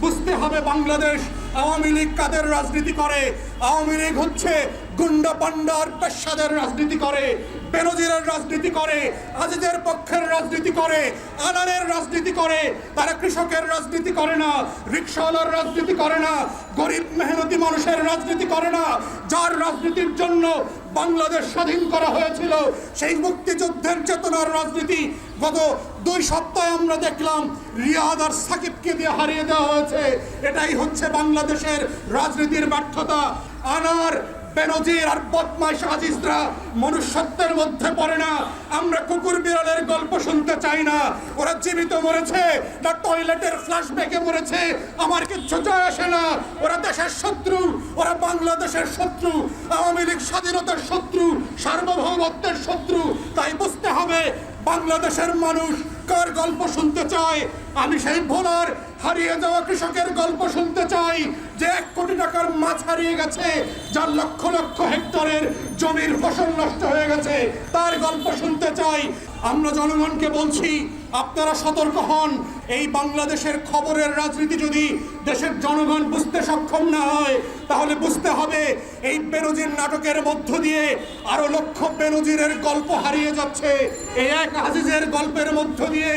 বুঝতে হবে বাংলাদেশ আওয়ামী লীগ কাদের রাজনীতি করে? আওয়ামী লীগ হচ্ছে গুন্ডা পান্ডার পেশাদের রাজনীতি করে। বেনজিরের রাজনীতি করে, আজিজের পক্ষের রাজনীতি করে আনারের রাজনীতি করে, তারা কৃষকের রাজনীতি করে না, রিক্সাওয়ালার রাজনীতি করে না, গরিব মেহনতি মানুষের রাজনীতি করে না। যার রাজনীতির জন্য বাংলাদেশ স্বাধীন করা হয়েছিল, সেই মুক্তিযুদ্ধের চেতনার রাজনীতি গত দুই সপ্তাহে আমরা দেখলাম, রিয়াদ আর সাকিবকে দিয়ে হারিয়ে দেওয়া হয়েছে। এটাই হচ্ছে বাংলাদেশের রাজনীতির ব্যর্থতা। আনার বেনজির আর মনুষ্যত্বের মধ্যে পড়ে না। আমরা কুকুর বিড়ালের গল্প শুনতে চাই না। ওরা জীবিত মরেছে, না টয়লেটের ফ্ল্যাশব্যাকে মরেছে। আমার কিচ্ছু আসে না। ওরা দেশের শত্রু, ওরা বাংলাদেশের শত্রু, আওয়ামী লীগ স্বাধীনতার শত্রু, সার্বভৌমত্বের শত্রু। তাই বুঝতে হবে, বাংলাদেশের মানুষ কার গল্প শুনতে চায়। আমি সেই ভোলার হারিয়ে যাওয়া কৃষকের গল্প শুনতে চাই, যে এক কোটি মাছ হারিয়ে গেছে, যার লক্ষ লক্ষ হেক্টরের জমির ফসল নষ্ট হয়ে গেছে। তার গল্প শুনতে চাই। আমরা জনগণকে বলছি, আপনারা সতর্ক হন। এই বাংলাদেশের খবরের রাজনীতি যদি দেশের জনগণ বুঝতে সক্ষম না হয়, তাহলে বুঝতে হবে এই বেনজির নাটকের মধ্য দিয়ে আরও লক্ষ বেনজিরের গল্প হারিয়ে যাচ্ছে। এই এক আজিজের গল্পের মধ্য দিয়ে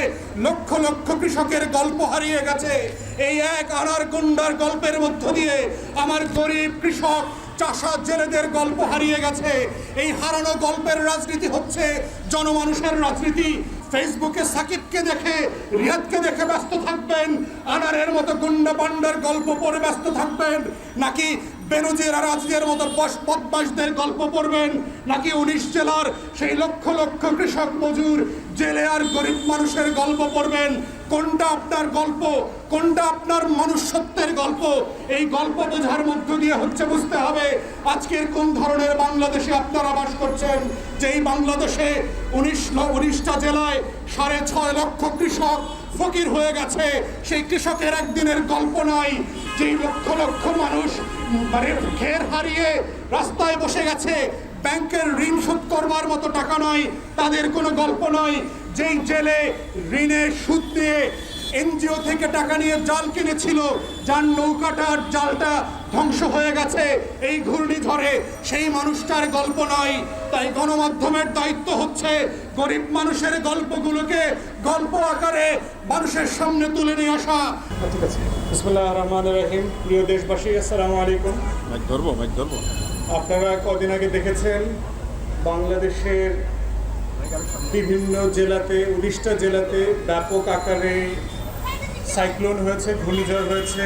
লক্ষ লক্ষ কৃষকের গল্প হারিয়ে গেছে। এই এক আনার গুন্ডার গল্পের মধ্য দিয়ে আমার গরিব কৃষক চাষা জেলেদের গল্প হারিয়ে গেছে। এই হারানো গল্পের রাজনীতি হচ্ছে জনমানুষের রাজনীতি। ফেসবুকে সাকিবকে দেখে, রিয়াদকে দেখে ব্যস্ত থাকবেন, আনারের মতো গুন্ডা পান্ডার গল্প পড়ে ব্যস্ত থাকবেন, নাকি বেনজির আর মতো বদমাসদের গল্প পড়বেন, নাকি উনিশ জেলার সেই লক্ষ লক্ষ কৃষক মজুর জেলে আর গরিব মানুষের গল্প পড়বেন কোনটা আপনার গল্প? কোনটা আপনার মনুষ্যত্বের গল্প? এই গল্প বোঝার মধ্য দিয়ে হচ্ছে বুঝতে হবে, আজকের কোন ধরনের বাংলাদেশে আপনারা বাস করছেন? যে এই বাংলাদেশে উনিশ উনিশটা জেলায় সাড়ে ছয় লক্ষ কৃষক ফকির হয়ে গেছে, সেই কৃষকের একদিনের গল্প নয় যেই লক্ষ লক্ষ মানুষ মানে ঘের হারিয়ে রাস্তায় বসে গেছে, ব্যাংকের ঋণ শোধ করবার মতো টাকা নয় তাদের কোনো গল্প নয় যেই জেলে ঋণের সুদ দিয়ে এনজিও থেকে টাকা নিয়ে জাল কিনেছিল যার নৌকাটার জালটা ধ্বংস হয়ে গেছে এই ঘূর্ণিঝড়ে সেই মানুষটার গল্প নয়। তাই গণমাধ্যমের দায়িত্ব হচ্ছে গরিব মানুষের গল্পগুলোকে গল্প আকারে মানুষের সামনে তুলে নিয়ে আসা। ঠিক আছে। বিসমুল্লাহ রহমান রহিম। প্রিয় দেশবাসী আসসালামু আলাইকুম। মাইক ধরবো মাইক ধরবো। আপনারা কদিন আগে দেখেছেন বাংলাদেশের বিভিন্ন জেলাতে উড়িষ্যা জেলাতে ব্যাপক আকারে সাইক্লোন হয়েছে ঘূর্ণিঝড় হয়েছে।